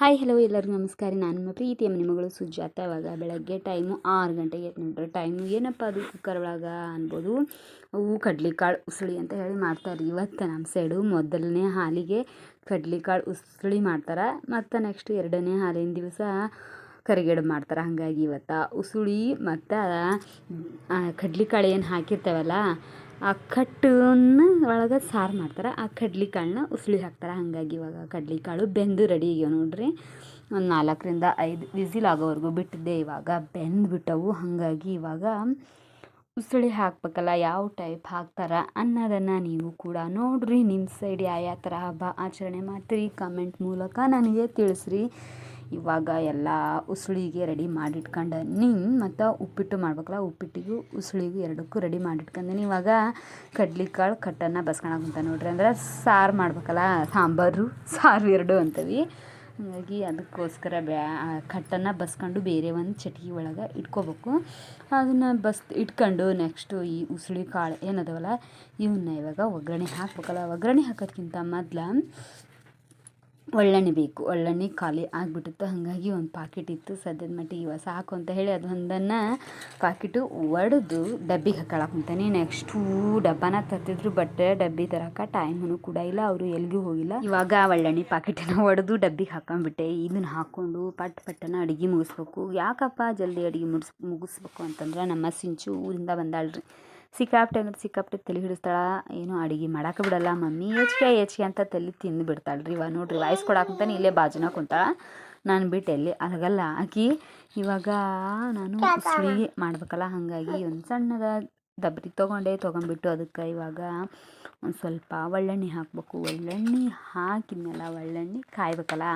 Hi hello ಎಲ್ಲರಿಗೂ ನಮಸ್ಕಾರ. ನಾನು ನಿಮ್ಮ ಪ್ರೀತಿಯ ಮನೆ ಮಗಳು ಸುಜಾತ. ಇವಾಗ ಬೆಳಗ್ಗೆ ಟೈಮು ಆರು ಗಂಟೆಗೆ ಎದ್ದು ನೋಡ್ರಿ ಟೈಮು ಏನಪ್ಪ ಅದು? ಕುಕ್ಕರ್ ಒಳಗೆ ಅನ್ಬೋದು. ಅವು ಕಡ್ಲಿಕಾಳು ಉಸುಳಿ ಅಂತ ಹೇಳಿ ಮಾಡ್ತಾರೆ. ಇವತ್ತು ನಮ್ಮ ಸೈಡು ಮೊದಲನೇ ಹಾಲಿಗೆ ಕಡ್ಲಿಕಾಳು ಉಸುಳಿ ಮಾಡ್ತಾರೆ. ಮತ್ತು ನೆಕ್ಸ್ಟ್ ಎರಡನೇ ಹಾಲಿನ ದಿವಸ ಕರಿಗಡುಬು ಮಾಡ್ತಾರೆ. ಹಾಗಾಗಿ ಇವತ್ತು ಉಸುಳಿ ಮತ್ತು ಕಡ್ಲಿಕಾಳು ಏನು ಹಾಕಿರ್ತೇವಲ್ಲ, ಆ ಕಟ್ಟನ್ನು ಒಳಗೆ ಸಾರು ಮಾಡ್ತಾರೆ. ಆ ಕಡ್ಲಿಕಾಳನ್ನ ಉಸುಳಿ ಹಾಕ್ತಾರೆ. ಹಾಗಾಗಿ ಇವಾಗ ಕಡ್ಲಿಕಾಳು ಬೆಂದು ರೆಡಿ ಆಗ್ಯಾವ ನೋಡ್ರಿ. ಒಂದು ನಾಲ್ಕರಿಂದ ಐದು ವಿಸಿಲ್ ಆಗೋವರೆಗೂ ಬಿಟ್ಟಿದ್ದೆ ಇವಾಗ. ಬೆಂದು ಬಿಟ್ಟವು ಹಾಗಾಗಿ ಇವಾಗ ಉಸುಳಿ ಹಾಕ್ಬೇಕಲ್ಲ, ಯಾವ ಟೈಪ್ ಹಾಕ್ತಾರೆ ಅನ್ನೋದನ್ನು ನೀವು ಕೂಡ ನೋಡ್ರಿ. ನಿಮ್ಮ ಸೈಡ್ ಯಾವ ಯಾವ ಥರ ಹಬ್ಬ ಆಚರಣೆ ಮಾಡ್ತೀರಿ? ಕಮೆಂಟ್ ಮೂಲಕ ನನಗೆ ತಿಳಿಸ್ರಿ. ಇವಾಗ ಎಲ್ಲ ಉಸುಳಿಗೆ ರೆಡಿ ಮಾಡಿಟ್ಕೊಂಡನಿ ಮತ್ತು ಉಪ್ಪಿಟ್ಟು ಮಾಡ್ಬೇಕಲ್ಲ, ಉಪ್ಪಿಟ್ಟಿಗೂ ಉಸುಳಿಗೂ ಎರಡಕ್ಕೂ ರೆಡಿ ಮಾಡಿಟ್ಕೊಂಡೀನಿ ಇವಾಗ ಕಡ್ಲಿಕಾಳು, ಕಟ್ಟನ್ನು ಅಂತ ನೋಡ್ರಿ ಅಂದ್ರೆ ಸಾರು ಮಾಡ್ಬೇಕಲ್ಲ, ಸಾಂಬಾರು, ಸಾರು ಎರಡು ಅಂತವಿ. ಹಾಗಾಗಿ ಅದಕ್ಕೋಸ್ಕರ ಬ್ಯಾ ಕಟ್ಟನ್ನು ಬಸ್ಕೊಂಡು ಬೇರೆ ಒಂದು ಚಟ್ಗಿ ಒಳಗೆ ಇಟ್ಕೋಬೇಕು. ಅದನ್ನು ಬಸ್, ಇಟ್ಕೊಂಡು ನೆಕ್ಸ್ಟು ಈ ಉಸುಳಿ ಕಾಳು ಏನದವಲ್ಲ ಇವನ್ನ ಇವಾಗ ಒಗ್ಗರಣೆ ಹಾಕ್ಬೇಕಲ್ಲ. ಒಗ್ಗರಣೆ ಹಾಕೋದ್ಕಿಂತ ಮೊದ್ಲು ಒಳ್ಳೆಣ್ಣೆ ಬೇಕು. ಒಳ್ಳೆಣ್ಣೆ ಖಾಲಿ ಆಗಿಬಿಟ್ಟಿತ್ತು. ಹಾಗಾಗಿ ಒಂದು ಪಾಕಿಟ್ ಇತ್ತು. ಸದ್ಯದ ಮಟ್ಟಿಗೆ ಇವಾಗ ಸಾಕು ಅಂತ ಹೇಳಿ ಅದು ಒಂದನ್ನು ಪಾಕಿಟು ಒಡೆದು ಡಬ್ಬಿಗೆ ಹಾಕೊಳಕ್ಕೆ ಕುಂತಾನೆ ನೆಕ್ಸ್ಟು ಡಬ್ಬನ ತತ್ತಿದ್ರು ಬಟ್ ಡಬ್ಬಿ ತರಕ ಟೈಮೂ ಕೂಡ ಇಲ್ಲ. ಅವರು ಎಲ್ಲಿಗೂ ಹೋಗಿಲ್ಲ. ಇವಾಗ ಒಳ್ಳೆಣ್ಣೆ ಪಾಕಿಟನ್ನು ಒಡೆದು ಡಬ್ಬಿಗೆ ಹಾಕೊಂಡ್ಬಿಟ್ಟೆ. ಇದನ್ನ ಹಾಕ್ಕೊಂಡು ಪಟ್ ಪಟ್ಟನ ಅಡುಗೆ ಮುಗಿಸ್ಬೇಕು. ಯಾಕಪ್ಪ ಜಲ್ದಿ ಅಡುಗೆ ಮುಗಿಸ್, ಮುಗಿಸ್ಬೇಕು ಅಂತಂದ್ರೆ ನಮ್ಮ ಸಿಂಚು ಊರಿಂದ ಬಂದಾಳ್ರಿ. ಸಿಕ್ಕಾಪಟ್ಟೆ ಅಂದ್ರೆ ಸಿಕ್ಕಾಪಟ್ಟೆ ತಲೆ ಹಿಡಿಸ್ತಾಳ. ಏನು ಅಡುಗೆ ಮಾಡಕ್ಕೆ ಬಿಡಲ್ಲ. ಮಮ್ಮಿ ಹೆಚ್ಕೆ ಹೆಚ್ಕೆ ಅಂತ ತಲೆ ತಿಂದು ಬಿಡ್ತಾಳೆ ರೀ. ಇವಾಗ ನೋಡ್ರಿ ವಾಯ್ಸ್ ಕೊಡಾಕಂತಾನೆ ಇಲ್ಲೇ ಬಾಜುನ ಕುಂತಾಳ. ನಾನು ಬಿಟ್ಟು ಎಲ್ಲಿ ಅಲಗಲ್ಲ ಆಕಿ ಇವಾಗ ನಾನು ಉಸುಳಿ ಮಾಡ್ಬೇಕಲ್ಲ. ಹಾಗಾಗಿ ಒಂದು ಸಣ್ಣದ ದಬ್ರಿ ತೊಗೊಂಡೆ. ತೊಗೊಂಡ್ಬಿಟ್ಟು ಅದಕ್ಕೆ ಇವಾಗ ಒಂದು ಸ್ವಲ್ಪ ಒಳ್ಳೆಣ್ಣೆ ಹಾಕಬೇಕು. ಒಳ್ಳೆಣ್ಣೆ ಹಾಕಿದ್ಮೇಲೆ ಒಳ್ಳೆಣ್ಣೆ ಕಾಯ್ಬೇಕಲ್ಲ.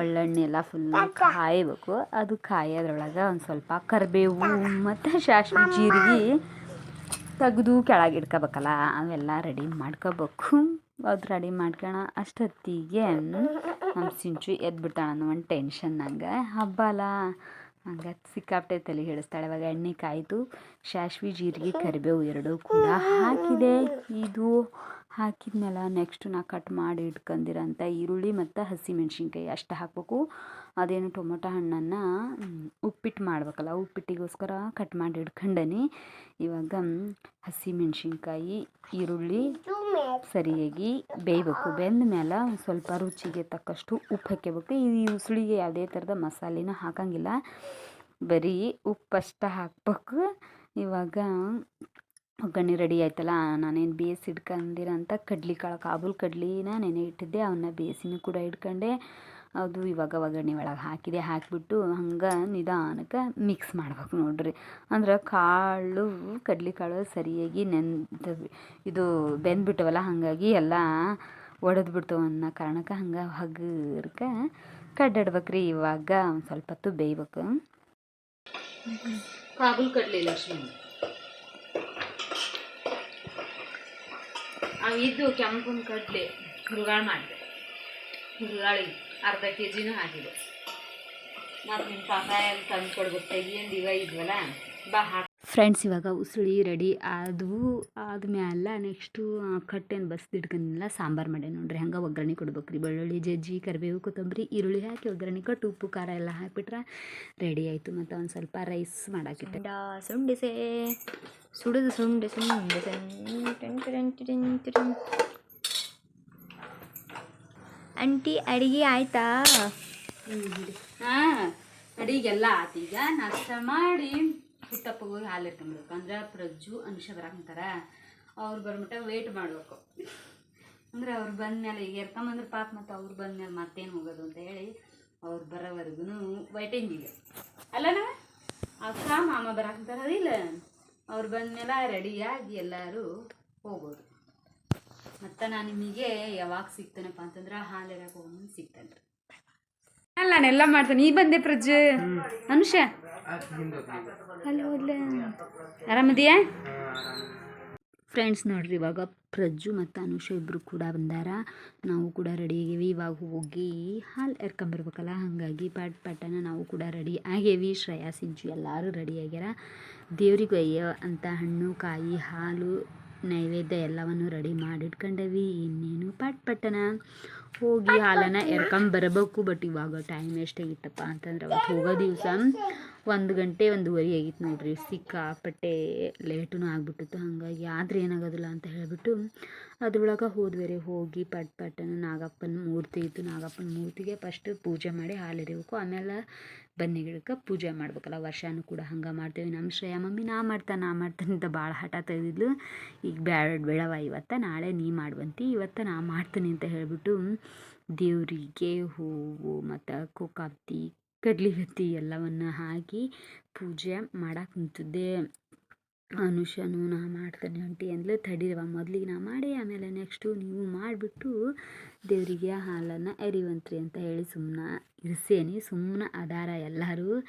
ಒಳ್ಳೆಣ್ಣೆ ಎಲ್ಲ ಫುಲ್ ಕಾಯಬೇಕು. ಅದು ಕಾಯೋದ್ರೊಳಗೆ ಒಂದು ಸ್ವಲ್ಪ ಕರಿಬೇವು ಮತ್ತು ಸಾಸ್ವೆ ಜೀರಿಗೆ ತೆಗೆದು ಕೆಳಗೆ ಇಡ್ಕೋಬೇಕಲ್ಲ ಅವೆಲ್ಲ ರೆಡಿ ಮಾಡ್ಕೋಬೇಕು. ಅದು ರೆಡಿ ಮಾಡ್ಕೋಣ, ಅಷ್ಟೊತ್ತಿಗೆ ನಮ್ಮ ಸಿಂಚು ಎದ್ಬಿಟ್ಟಾಳ ಅನ್ನೋ ಒಂದು ಟೆನ್ಷನ್ ನಂಗೆ. ಹಬ್ಬ ಅಲ್ಲ, ಹಂಗೆ ಸಿಕ್ಕಾಪಟ್ಟೆ ತಲೆ ಹಿಡಿಸ್ತಾಳೆ ಇವಾಗ ಎಣ್ಣೆ ಕಾಯಿತು ಸಾಸ್ವಿ ಜೀರಿಗೆ, ಕರಿಬೇವು ಎರಡೂ ಕೂಡ ಹಾಕಿದೆ. ಇದು ಹಾಕಿದ್ಮೇಲೆ ನೆಕ್ಸ್ಟ್ ನಾ ಕಟ್ ಮಾಡಿ ಇಟ್ಕೊಂಡಿರೋಂಥ ಈರುಳ್ಳಿ ಮತ್ತು ಹಸಿಮೆಣ್ಸಿನ್ಕಾಯಿ ಅಷ್ಟು ಹಾಕಬೇಕು. ಅದೇನು ಟೊಮೊಟೊ ಹಣ್ಣನ್ನು ಉಪ್ಪಿಟ್ಟು ಮಾಡ್ಬೇಕಲ್ಲ, ಉಪ್ಪಿಟ್ಟಿಗೋಸ್ಕರ ಕಟ್ ಮಾಡಿ ಇಟ್ಕೊಂಡನಿ. ಇವಾಗ ಹಸಿಮೆಣ್ಸಿನ್ಕಾಯಿ, ಈರುಳ್ಳಿ ಸರಿಯಾಗಿ ಬೇಯಬೇಕು. ಬೆಂದ ಮೇಲೆ ಸ್ವಲ್ಪ ರುಚಿಗೆ ತಕ್ಕಷ್ಟು ಉಪ್ಪು ಹಾಕ್ಕೋಬೇಕು ಈ ಉಸುಳಿಗೆ ಯಾವುದೇ ಥರದ ಮಸಾಲೆನ ಹಾಕಂಗಿಲ್ಲ. ಬರೀ ಉಪ್ಪಷ್ಟ ಹಾಕ್ಬೇಕು. ಇವಾಗ ಒಗ್ಗರಣೆ ರೆಡಿ ಆಯ್ತಲ್ಲ, ನಾನೇನು ಬೇಯಿಸಿ ಇಟ್ಕೊಂಡಿರೋಂಥ ಕಡ್ಲಿಕಾಳು ಕಾಬೂಲ್ ಕಡ್ಲಿನ ನೆನೆ ಇಟ್ಟಿದ್ದೆ ಅವನ್ನ ಬೇಯಿಸಿನೂ ಕೂಡ ಇಟ್ಕೊಂಡೆ. ಅದು ಇವಾಗ ಒಗ್ಗರಣೆ ಒಳಗೆ ಹಾಕಿದೆ, ಹಾಕಿಬಿಟ್ಟು ಹಂಗೆ ನಿಧಾನಕ್ಕೆ ಮಿಕ್ಸ್ ಮಾಡ್ಬೇಕು ನೋಡ್ರಿ. ಅಂದ್ರೆ ಕಾಳು, ಕಡ್ಲಿ ಕಾಳು ಸರಿಯಾಗಿ ನೆಂದ ಇದು ಬೆಂದ್ಬಿಟ್ಟವಲ್ಲ ಹಾಗಾಗಿ ಎಲ್ಲ ಒಡೆದು ಅನ್ನೋ ಕಾರಣಕ್ಕೆ ಹಂಗೆ ಹಗರ್ಕ ಕಡ್ಡಾಡ್ಬೇಕು ರೀ ಇವಾಗ ಒಂದು ಸ್ವಲ್ಪ ಹೊತ್ತು ಬೇಯ್ಬೇಕು. ಕಾಬೂಲ್ ಕಡ್ಲಿ ಲಕ್ಷ್ಮಿ. ಇದ್ದು ಕೆಂಪನ ಕಡ್ಲೆ ಹುರುಗಾಳು ಮಾಡಿದೆ. ಹುರುಗಾಳಿ ಅರ್ಧ ಕೆ ಜಿನೂ ಹಾಕಿದೆ. ಮತ್ತು ನಿಮ್ಮ ಪಾಪ ತಂದು ಕೊಡ್ಬೇಕು ತೆಗಿಯಂದು ಇವ ಇದ್ವಲ್ಲ, ಬಾ ಹಾಕಿ. ಫ್ರೆಂಡ್ಸ್ ಇವಾಗ ಉಸುಳಿ ರೆಡಿ ಆದವು ಆದ್ಮೇಲೆ ನೆಕ್ಸ್ಟು ಕಟ್ಟೇನು ಬಸ್ದು ಇಟ್ಕೊಂಡಿಲ್ಲ ಸಾಂಬಾರು ಮಾಡಿ ನೋಡ್ರಿ. ಹಂಗೆ ಒಗ್ಗರಣೆ ಕೊಡ್ಬೇಕು ರೀ ಬೆಳ್ಳುಳ್ಳಿ ಜಜ್ಜಿ ಕರಿಬೇವು ಕೊತ್ತಂಬರಿ ಈರುಳ್ಳಿ ಹಾಕಿ ಒಗ್ಗರಣೆ ಕೊಟ್ಟು ಉಪ್ಪು ಖಾರ ಎಲ್ಲ ಹಾಕಿಬಿಟ್ರೆ ರೆಡಿ ಆಯಿತು. ಮತ್ತು ಒಂದು ಸ್ವಲ್ಪ ರೈಸ್ ಮಾಡಾಕಿಟ್ಟೆ. ಸುಂಡಿಸೆ ಸುಡಿದು ಸುಂಡೆ ಸುಂಡಿಸೆ ಅಂಟಿ ಅಡಿಗೆ ಆಯ್ತಾ? ಹಾಂ ಅಡಿಗೆಲ್ಲ ಆತೀಗ ನಷ್ಟ ಮಾಡಿ. ಹುಟ್ಟಪ್ಪ ಹೋಗಿ ಹಾಲು ಇಟ್ಕೊಂಡ್ಬೇಕು ಅಂದ್ರೆ ಪ್ರಜ್ಜು, ಅನುಷ ಬರಾಕಂತಾರ ಅವ್ರು ಬರ್ಮಟ ವೇಟ್ ಮಾಡಬೇಕು. ಅಂದ್ರೆ ಅವ್ರು ಬಂದಮೇಲೆ ಈಗ ಎರ್ಕೊಂಬಂದ್ರೆ ಪಾಪ ಮತ್ತು ಅವ್ರು ಬಂದಮೇಲೆ ಮತ್ತೇನು ಹೋಗೋದು ಅಂತ ಹೇಳಿ ಅವ್ರು ಬರೋವರೆಗೂ ವೈಟಿಂಗ್ ಇದೆ ಅಲ್ಲನ ಅಕ್ಕ, ಮಾಮ ಬರಾಕಂತಾರ ಇಲ್ಲ. ಅವ್ರು ಬಂದಮೇಲೆ ರೆಡಿಯಾಗಿ ಎಲ್ಲರೂ ಹೋಗೋದು. ಮತ್ತು ನಾನು ನಿಮಗೆ ಯಾವಾಗ ಸಿಗ್ತಾನಪ್ಪ ಅಂತಂದ್ರೆ ಹಾಲು ಹೋಗಿ ಸಿಗ್ತೇನೆ ಅಲ್ಲ ನಾನೆಲ್ಲ ಮಾಡ್ತೇನೆ. ಈ ಬಂದೆ ಪ್ರಜ್ ಅನುಷ. ಅಲ್ಲಿ ಹೋದ್ಲ. ಆರಾಮದಿಯಾ? ಫ್ರೆಂಡ್ಸ್ ನೋಡ್ರಿ ಇವಾಗ ಪ್ರಜ್ಜು ಮತ್ತು ಅನುಷ ಇಬ್ಬರು ಕೂಡ ಬಂದಾರ. ನಾವು ಕೂಡ ರೆಡಿ ಆಗೇವಿ. ಇವಾಗ ಹೋಗಿ ಹಾಲು ಎರ್ಕೊಂಬರ್ಬೇಕಲ್ಲ ಹಾಗಾಗಿ ಪಟ್ ಪಾಟನ ನಾವು ಕೂಡ ರೆಡಿ ಆಗೇವಿ. ಶ್ರೇಯಾ ಸಿಂಜು ಎಲ್ಲರೂ ರೆಡಿ ಆಗ್ಯಾರ. ದೇವ್ರಿಗೆ ಅಯ್ಯೋ ಅಂತ ಹಣ್ಣು ಕಾಯಿ ಹಾಲು ನೈವೇದ್ಯ ಎಲ್ಲವನ್ನು ರೆಡಿ ಮಾಡಿಟ್ಕೊಂಡೇವಿ. ಇನ್ನೇನು ಪಟ್ ಪಟ್ಟನ ಹೋಗಿ ಹಾಲನ್ನು ಎರ್ಕೊಂಬರ್ಬೇಕು ಬಟ್ ಇವಾಗ ಟೈಮ್ ಎಷ್ಟಾಗಿತ್ತಪ್ಪ ಅಂತಂದ್ರೆ ಅವತ್ತು ಹೋಗೋ ದಿವಸ ಒಂದು ಗಂಟೆ, ಒಂದೂವರೆ ಆಗಿತ್ತು ನೋಡ್ರಿ. ಸಿಕ್ಕಾಪಟ್ಟೆ ಲೇಟೂ ಆಗ್ಬಿಟ್ಟಿತ್ತು. ಹಾಗಾಗಿ ಆದ್ರೆ ಏನಾಗೋದಿಲ್ಲ ಅಂತ ಹೇಳಿಬಿಟ್ಟು ಅದ್ರೊಳಗೆ ಹೋದ್ವೇರೆ, ಹೋಗಿ ಪಟ್ ಪಟ್ಟನ ನಾಗಪ್ಪನ ಮೂರ್ತಿ ಇತ್ತು. ನಾಗಪ್ಪನ ಮೂರ್ತಿಗೆ ಫಸ್ಟ್ ಪೂಜೆ ಮಾಡಿ ಹಾಲು ಆಮೇಲೆ ಬನ್ನಿ ಗಿಡಕ್ಕೆ ಪೂಜೆ ಮಾಡ್ಬೇಕಲ್ಲ, ವರ್ಷನೂ ಕೂಡ ಹಂಗೆ ಮಾಡ್ತೇವೆ. ನಮ್ಮ ಶ್ರೇಯ ಮಮ್ಮಿ, ನಾ ಮಾಡ್ತಾನೆ ನಾ ಮಾಡ್ತಾನೆ ಭಾಳ ಹಠ ತೆಗೆದಿದ್ಲು. ಈಗ ಬ್ಯಾಡ ಬೇಡವ ಇವತ್ತು, ನಾಳೆ ನೀ ಮಾಡುವಂತಿ, ಇವತ್ತು ನಾ ಮಾಡ್ತೀನಿ ಅಂತ ಹೇಳಿಬಿಟ್ಟು ದೇವರಿಗೆ ಹೂವು ಮತ್ತು ಕೋಕಾಪ್ತಿ ಕಡ್ಲಿ ಬತ್ತಿ ಎಲ್ಲವನ್ನು ಹಾಕಿ ಪೂಜೆ ಮಾಡಕ್ಕೆ ಕುಂತಿದ್ದೆ ಅನುಷನು ನಾ ಮಾಡ್ತೇನೆ ಆಂಟಿ ಅಂದ್ಲು ತಡೀರವ ಮೊದಲಿಗೆ ನಾ ಮಾಡಿ ಆಮೇಲೆ ನೆಕ್ಸ್ಟು ನೀವು ಮಾಡಿಬಿಟ್ಟು ದೇವರಿಗೆ ಹಾಲನ್ನು ಎರಿವಂತ್ರಿ ಅಂತ ಹೇಳಿ ಸುಮ್ಮನೆ ಇರಿಸೇನಿ. ಸುಮ್ಮನೆ ಅದಾರ ಎಲ್ಲರೂ.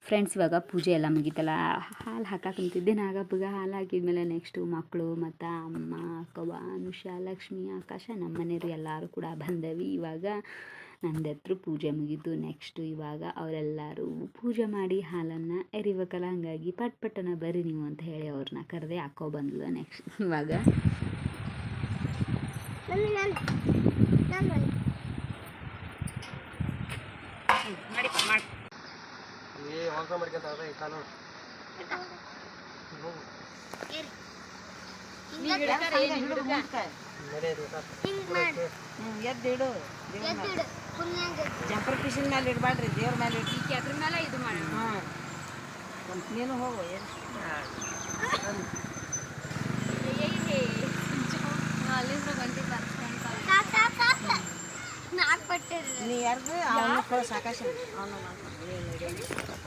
ಫ್ರೆಂಡ್ಸ್ ಇವಾಗ ಪೂಜೆ ಎಲ್ಲ ಮುಗಿತಲ್ಲ. ಹಾಲು ಹಾಕಕ್ಕೆ ನಿಂತಿದ್ದೆ. ನಾಗಪ್ಪಗೆ ಹಾಲು ಹಾಕಿದ್ಮೇಲೆ ನೆಕ್ಸ್ಟು ಮಕ್ಕಳು ಮತ್ತು ಅಮ್ಮ, ಅಕ್ಕವ್ವ, ಅನುಷ, ಲಕ್ಷ್ಮಿ, ಆಕಾಶ ನಮ್ಮ ಮನೆಯವರು ಎಲ್ಲರೂ ಕೂಡ ಬಂದವಿ. ಇವಾಗ ನಂದು ಹತ್ರ ಪೂಜೆ ಮುಗೀತು ನೆಕ್ಸ್ಟು ಇವಾಗ ಅವರೆಲ್ಲರೂ ಪೂಜೆ ಮಾಡಿ ಹಾಲನ್ನು ಎರಿಬೇಕಲ್ಲ ಹಾಗಾಗಿ ಪಟ್ ಪಟ್ಟನ ಬರ್ರಿ ನೀವು ಅಂತ ಹೇಳಿ ಅವ್ರನ್ನ ಕರೆದೆ ಹಾಕೋ ಬಂದ್ಲು ನೆಕ್ಸ್ಟ್ ಇವಾಗ. ಎದ್ದಿಡು ಜಂಪರ್ ಪಿಶನ್ ಮೇಲೆ ಇಡಬೇಡ್ರಿ ದೇವ್ರ ಮೇಲೆ ಇಟ್ಟು ಅದ್ರ ಮೇಲೆ ಇದು ಮಾಡೋಣ ಹಾಂ ನೀನು ಹೋಗು ಎಲ್ಲಿ ನೀ ಯಾರ್ದು ಅವನು ಕಳ್ಸ ಆಕಾಶ ಅವನು ಕೊಡಪ್ಪ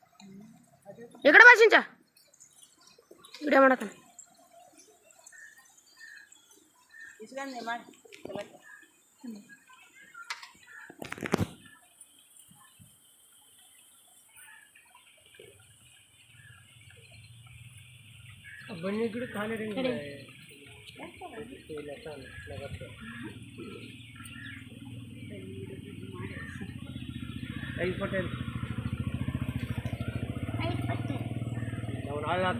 ಈ ಕಡೆ ಬಾ ಸಿಂಚ ವಿಡಿಯೋ ಮಾಡಕ ಇಸ್ಕೊಂಡೆ ಮಾಡಿ ಬನ್ನಿ ಗಿಡ ಖಾಲಿ ಐದು alat.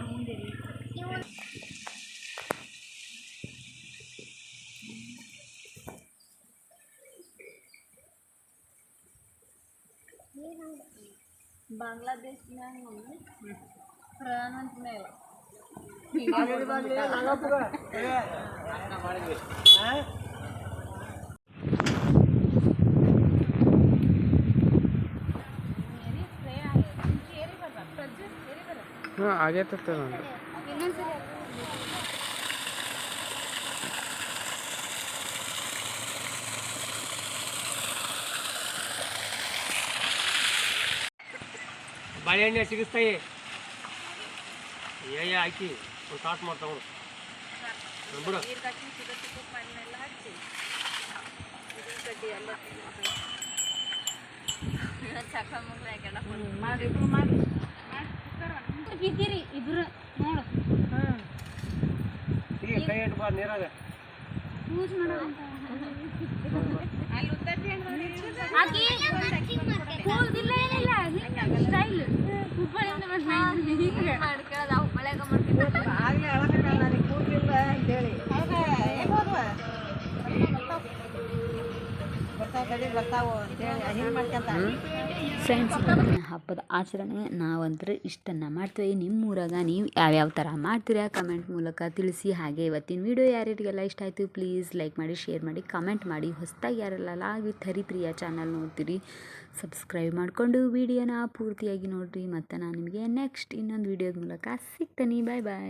Bangladesh nang ini peranan iya. mana ಹಾಂ ಆಗೈತೆ ನಂದು ಬಾಳೆಹಣ್ಣೆ ಸಿಗಿಸ್ತಾಯಿ ಏ ಹಾಕಿ ಒಂದು ತಾಟ್ ಮಾಡ್ತಾವ ಬಿಡು ಮಾಡಿ ಇಬ್ರು ಮಾಡಿ ಬಿದ್ದೀರಿ ಇಬ್ರು ನೋಡು. ಈಗ ಕೈ ಇಟ್ಬಾ ನೀರಾಗ. ಆಕಿ ಕೂಲ್ದಿಲ್ಲ ಏನಿಲ್ಲ ಸ್ಟೈಲ್ ಹುಬ್ಬಳ್ಳಿಯಿಂದ ಬಂದ ಆಗ್ಲೇ ಅಳಕಲ್ಲ ನನಗೆ ಅಂತ ಅಂತೇಳಿ ಫ್ರೆಂಡ್ಸ್ ಹಬ್ಬದ ಆಚರಣೆ ನಾವಂದ್ರೆ ಇಷ್ಟನ್ನು ಮಾಡ್ತೀವಿ. ನಿಮ್ಮ ಊರಾಗ ನೀವು ಯಾವ್ಯಾವ ಥರ ಮಾಡ್ತೀರಾ? ಕಮೆಂಟ್ ಮೂಲಕ ತಿಳಿಸಿ. ಹಾಗೆ ಇವತ್ತಿನ ವಿಡಿಯೋ ಯಾರ್ಯಾರಿಗೆಲ್ಲ ಇಷ್ಟ ಆಯಿತು ಪ್ಲೀಸ್ ಲೈಕ್ ಮಾಡಿ ಶೇರ್ ಮಾಡಿ ಕಮೆಂಟ್ ಮಾಡಿ. ಹೊಸದಾಗಿ ಯಾರೆಲ್ಲ ಲಾಗಿ ಹರಿಪ್ರಿಯ ಚಾನಲ್ ನೋಡ್ತೀರಿ ಸಬ್ಸ್ಕ್ರೈಬ್ ಮಾಡಿಕೊಂಡು ವಿಡಿಯೋನ ಪೂರ್ತಿಯಾಗಿ ನೋಡಿರಿ. ಮತ್ತು ನಾನು ನಿಮಗೆ ನೆಕ್ಸ್ಟ್ ಇನ್ನೊಂದು ವಿಡಿಯೋದ ಮೂಲಕ ಸಿಗ್ತೀನಿ. ಬಾಯ್ ಬಾಯ್